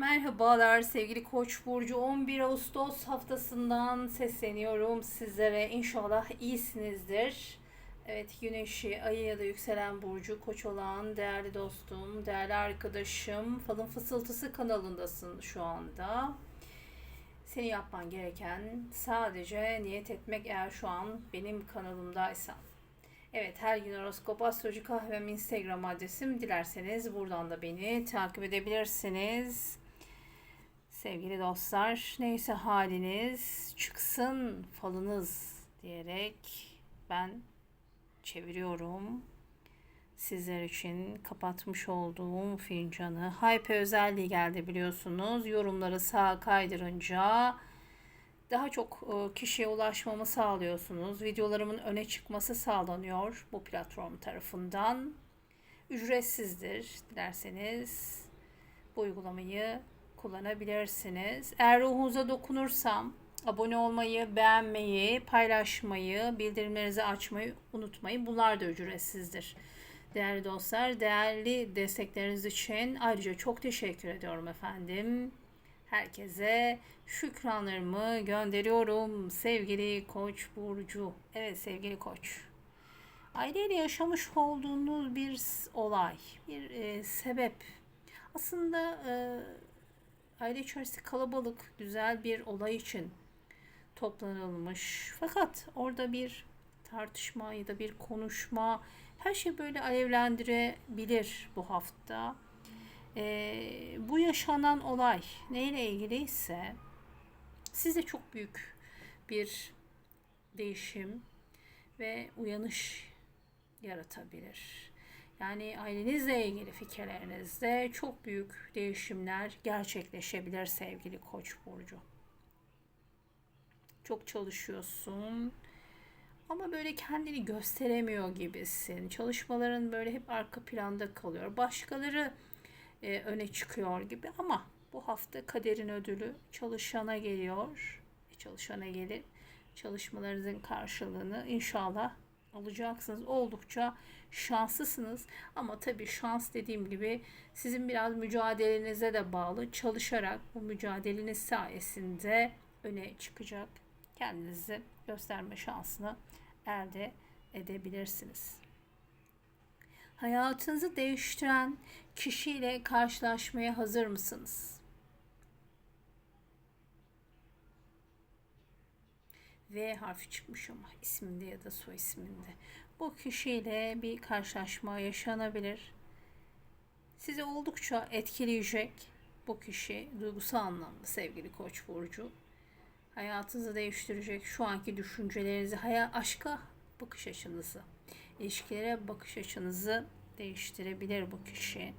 Merhabalar sevgili Koç burcu 11 Ağustos haftasından sesleniyorum sizlere. İnşallah iyisinizdir. Evet Güneşi, Ayı ya da yükselen burcu Koç olan değerli dostum, değerli arkadaşım, Falın Fısıltısı kanalındasın şu anda. Seni yapman gereken sadece niyet etmek eğer şu an benim kanalımdaysan. Evet her gün horoskop astroloji kahvem instagram adresim dilerseniz buradan da beni takip edebilirsiniz. Sevgili dostlar neyse haliniz çıksın falınız diyerek ben çeviriyorum. Sizler için kapatmış olduğum fincanı hype özelliği geldi biliyorsunuz. Yorumları sağa kaydırınca daha çok e, kişiye ulaşmamı sağlıyorsunuz. Videolarımın öne çıkması sağlanıyor bu platform tarafından. Ücretsizdir. Dilerseniz bu uygulamayı kullanabilirsiniz. Eğer ruhunuza dokunursam abone olmayı, beğenmeyi, paylaşmayı, bildirimlerinizi açmayı unutmayın. Bunlar da ücretsizdir. Değerli dostlar, değerli destekleriniz için ayrıca çok teşekkür ediyorum efendim. Herkese şükranlarımı gönderiyorum sevgili Koç burcu. Evet sevgili Koç. Aileyle yaşamış olduğunuz bir olay, bir e, sebep. Aslında e, aile içerisinde kalabalık, güzel bir olay için toplanılmış. Fakat orada bir tartışma ya da bir konuşma her şey böyle alevlendirebilir bu hafta. Ee, bu yaşanan olay neyle ilgili ise size çok büyük bir değişim ve uyanış yaratabilir. Yani ailenizle ilgili fikirlerinizde çok büyük değişimler gerçekleşebilir sevgili Koç burcu. Çok çalışıyorsun ama böyle kendini gösteremiyor gibisin. Çalışmaların böyle hep arka planda kalıyor. Başkaları e, öne çıkıyor gibi ama bu hafta kaderin ödülü çalışana geliyor. E, çalışana gelir. Çalışmalarınızın karşılığını inşallah alacaksınız. Oldukça şanslısınız. Ama tabii şans dediğim gibi sizin biraz mücadelenize de bağlı. Çalışarak bu mücadeleniz sayesinde öne çıkacak. Kendinizi gösterme şansını elde edebilirsiniz. Hayatınızı değiştiren kişiyle karşılaşmaya hazır mısınız? V harfi çıkmış ama isminde ya da soy isminde. Bu kişiyle bir karşılaşma yaşanabilir. Sizi oldukça etkileyecek bu kişi duygusal anlamda sevgili Koç burcu. Hayatınızı değiştirecek şu anki düşüncelerinizi, hayal aşka bakış açınızı, ilişkilere bakış açınızı değiştirebilir bu kişi.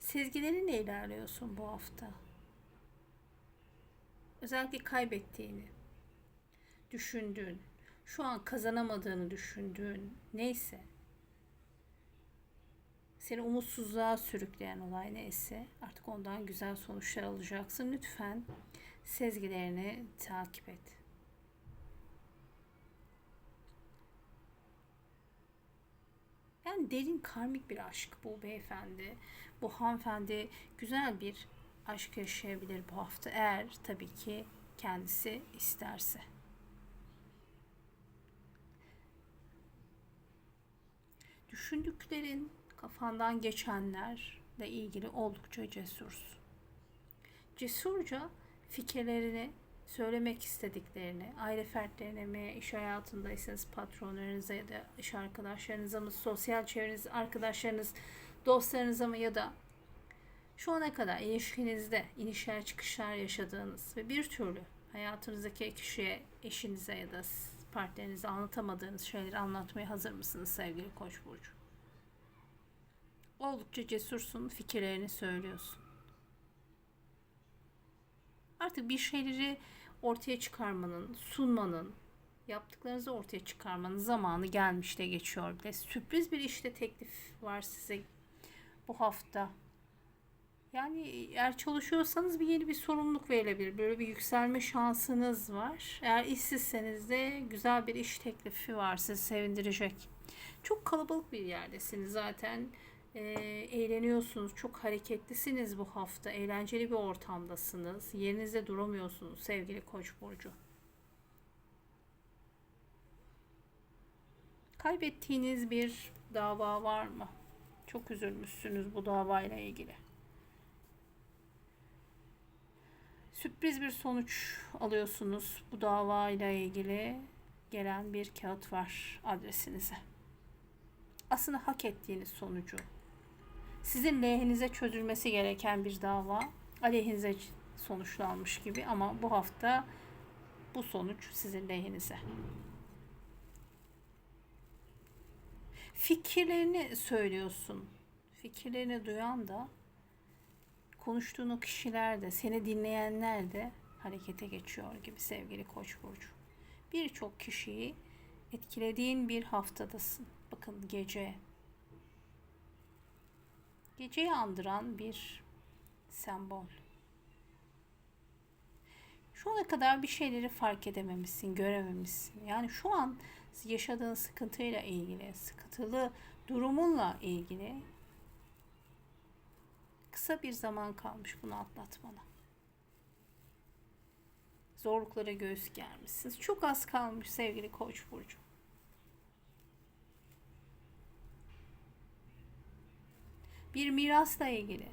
Sezgilerinle ilerliyorsun bu hafta. Özellikle kaybettiğini, düşündüğün, şu an kazanamadığını düşündüğün neyse seni umutsuzluğa sürükleyen olay neyse artık ondan güzel sonuçlar alacaksın. Lütfen sezgilerini takip et. Yani derin karmik bir aşk bu beyefendi. Bu hanımefendi güzel bir aşk yaşayabilir bu hafta eğer tabii ki kendisi isterse. Düşündüklerin, kafandan geçenlerle ilgili oldukça cesursun. Cesurca fikirlerini söylemek istediklerini, aile fertlerine mi, iş hayatındaysanız patronlarınıza ya da iş arkadaşlarınıza mı, sosyal çevreniz, arkadaşlarınız, dostlarınıza mı ya da şu ana kadar ilişkinizde inişler çıkışlar yaşadığınız ve bir türlü hayatınızdaki kişiye, eşinize ya da partnerinize anlatamadığınız şeyleri anlatmaya hazır mısınız sevgili Koç burcu? Oldukça cesursun, fikirlerini söylüyorsun. Artık bir şeyleri ortaya çıkarmanın, sunmanın, yaptıklarınızı ortaya çıkarmanın zamanı gelmiş de geçiyor bile. Sürpriz bir işte teklif var size bu hafta. Yani eğer çalışıyorsanız bir yeni bir sorumluluk verilebilir. Böyle bir yükselme şansınız var. Eğer işsizseniz de güzel bir iş teklifi var sizi sevindirecek. Çok kalabalık bir yerdesiniz zaten. Ee, eğleniyorsunuz, çok hareketlisiniz bu hafta. Eğlenceli bir ortamdasınız. Yerinizde duramıyorsunuz sevgili Koç burcu. Kaybettiğiniz bir dava var mı? Çok üzülmüşsünüz bu davayla ilgili. Sürpriz bir sonuç alıyorsunuz bu davayla ilgili gelen bir kağıt var adresinize. Aslında hak ettiğiniz sonucu sizin lehinize çözülmesi gereken bir dava aleyhinize sonuçlanmış gibi ama bu hafta bu sonuç sizin lehinize. Fikirlerini söylüyorsun. Fikirlerini duyan da konuştuğun o kişiler de seni dinleyenler de harekete geçiyor gibi sevgili Koç burcu. Birçok kişiyi etkilediğin bir haftadasın. Bakın gece geceyi andıran bir sembol. Şu ana kadar bir şeyleri fark edememişsin, görememişsin. Yani şu an yaşadığın sıkıntıyla ilgili, sıkıntılı durumunla ilgili kısa bir zaman kalmış bunu atlatmana. Zorluklara göğüs germişsiniz. Çok az kalmış sevgili Koç burcu. Bir mirasla ilgili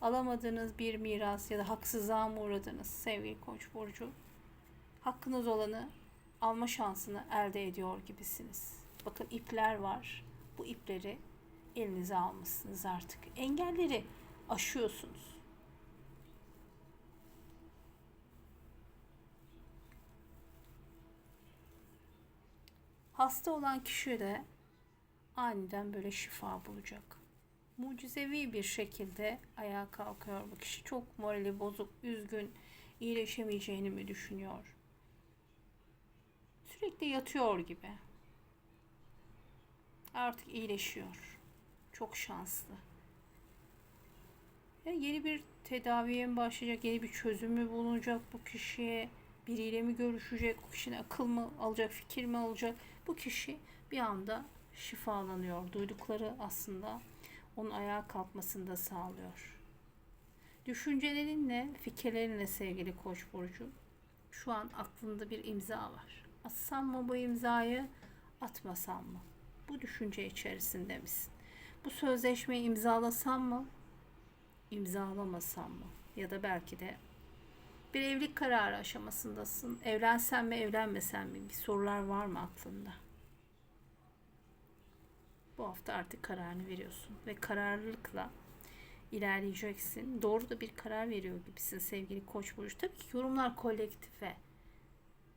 alamadığınız bir miras ya da haksızlığa mı uğradınız sevgili Koç burcu? Hakkınız olanı alma şansını elde ediyor gibisiniz. Bakın ipler var. Bu ipleri elinize almışsınız artık. Engelleri aşıyorsunuz. Hasta olan kişi de aniden böyle şifa bulacak. Mucizevi bir şekilde ayağa kalkıyor bu kişi. Çok morali bozuk, üzgün, iyileşemeyeceğini mi düşünüyor? Sürekli yatıyor gibi. Artık iyileşiyor. Çok şanslı. Ya yeni bir tedaviye mi başlayacak, yeni bir çözüm mü bulunacak bu kişiye? Biriyle mi görüşecek, o kişinin akıl mı alacak, fikir mi alacak? Bu kişi bir anda şifalanıyor. Duydukları aslında onun ayağa kalkmasını da sağlıyor. Düşüncelerinle, fikirlerinle sevgili Koç burcu şu an aklında bir imza var. Atsam mı bu imzayı, atmasam mı? Bu düşünce içerisinde misin? Bu sözleşmeyi imzalasam mı, imzalamasam mı? Ya da belki de bir evlilik kararı aşamasındasın. Evlensem mi, evlenmesem mi? Bir sorular var mı aklında? Bu hafta artık kararını veriyorsun ve kararlılıkla ilerleyeceksin. Doğru da bir karar veriyor gibisin sevgili Koç burcu. Tabii ki yorumlar kolektife.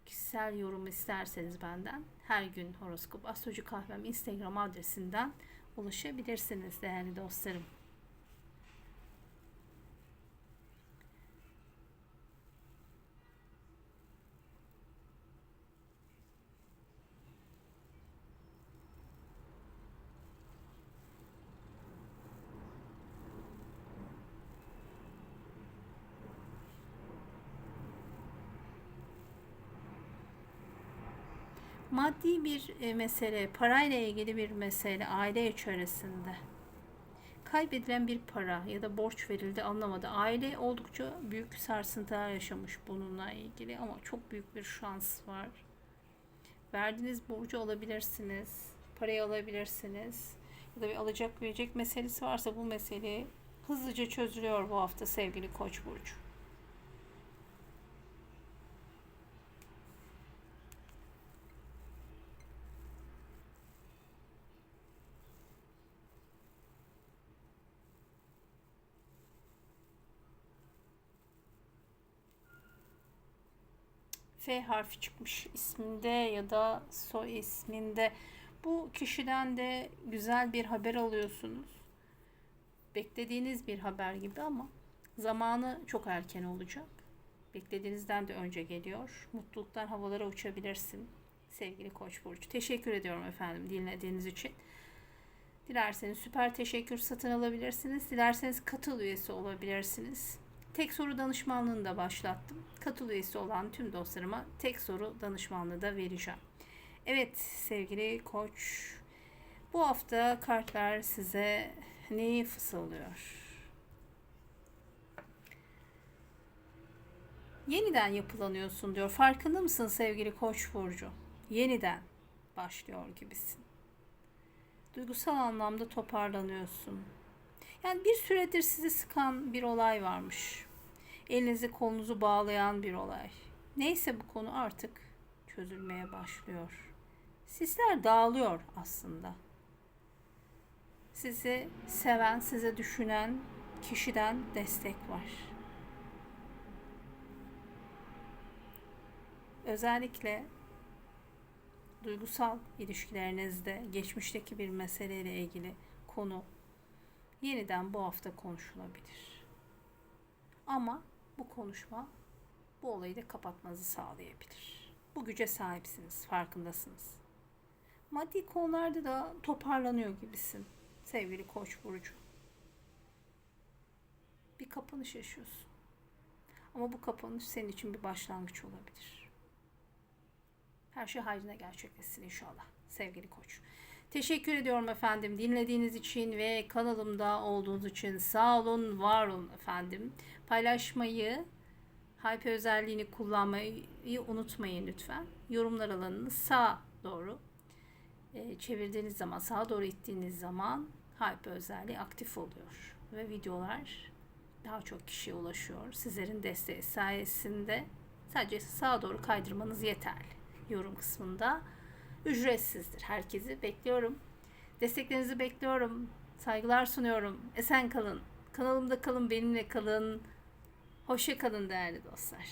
Kişisel yorum isterseniz benden her gün horoskop astroloji kahvem Instagram adresinden ulaşabilirsiniz değerli dostlarım. Maddi bir e, mesele, parayla ilgili bir mesele aile içerisinde kaybedilen bir para ya da borç verildi anlamadı. Aile oldukça büyük sarsıntılar yaşamış bununla ilgili ama çok büyük bir şans var. Verdiğiniz borcu alabilirsiniz, parayı alabilirsiniz ya da bir alacak verecek meselesi varsa bu mesele hızlıca çözülüyor bu hafta sevgili Koç burcu. F harfi çıkmış isminde ya da soy isminde. Bu kişiden de güzel bir haber alıyorsunuz. Beklediğiniz bir haber gibi ama zamanı çok erken olacak. Beklediğinizden de önce geliyor. Mutluluktan havalara uçabilirsin sevgili Koç burcu. Teşekkür ediyorum efendim dinlediğiniz için. Dilerseniz süper teşekkür satın alabilirsiniz. Dilerseniz katıl üyesi olabilirsiniz. Tek soru danışmanlığını da başlattım. Katıl üyesi olan tüm dostlarıma tek soru danışmanlığı da vereceğim. Evet sevgili koç Bu hafta kartlar size neyi fısıldıyor? Yeniden yapılanıyorsun diyor. Farkında mısın sevgili Koç burcu? Yeniden başlıyor gibisin. Duygusal anlamda toparlanıyorsun. Yani bir süredir sizi sıkan bir olay varmış. Elinizi kolunuzu bağlayan bir olay. Neyse bu konu artık çözülmeye başlıyor. Sizler dağılıyor aslında. Sizi seven, size düşünen kişiden destek var. Özellikle duygusal ilişkilerinizde geçmişteki bir meseleyle ilgili konu yeniden bu hafta konuşulabilir. Ama bu konuşma bu olayı da kapatmanızı sağlayabilir. Bu güce sahipsiniz, farkındasınız. Maddi konularda da toparlanıyor gibisin sevgili Koç burcu. Bir kapanış yaşıyorsun. Ama bu kapanış senin için bir başlangıç olabilir. Her şey hayrına gerçekleşsin inşallah sevgili Koç. Teşekkür ediyorum efendim dinlediğiniz için ve kanalımda olduğunuz için sağ olun, var olun efendim. Paylaşmayı, hype özelliğini kullanmayı unutmayın lütfen. Yorumlar alanını sağ doğru e, çevirdiğiniz zaman, sağa doğru ittiğiniz zaman hype özelliği aktif oluyor. Ve videolar daha çok kişiye ulaşıyor. Sizlerin desteği sayesinde sadece sağa doğru kaydırmanız yeterli. Yorum kısmında ücretsizdir. Herkesi bekliyorum. Desteklerinizi bekliyorum. Saygılar sunuyorum. Esen kalın. Kanalımda kalın, benimle kalın. Hoşça kalın değerli dostlar.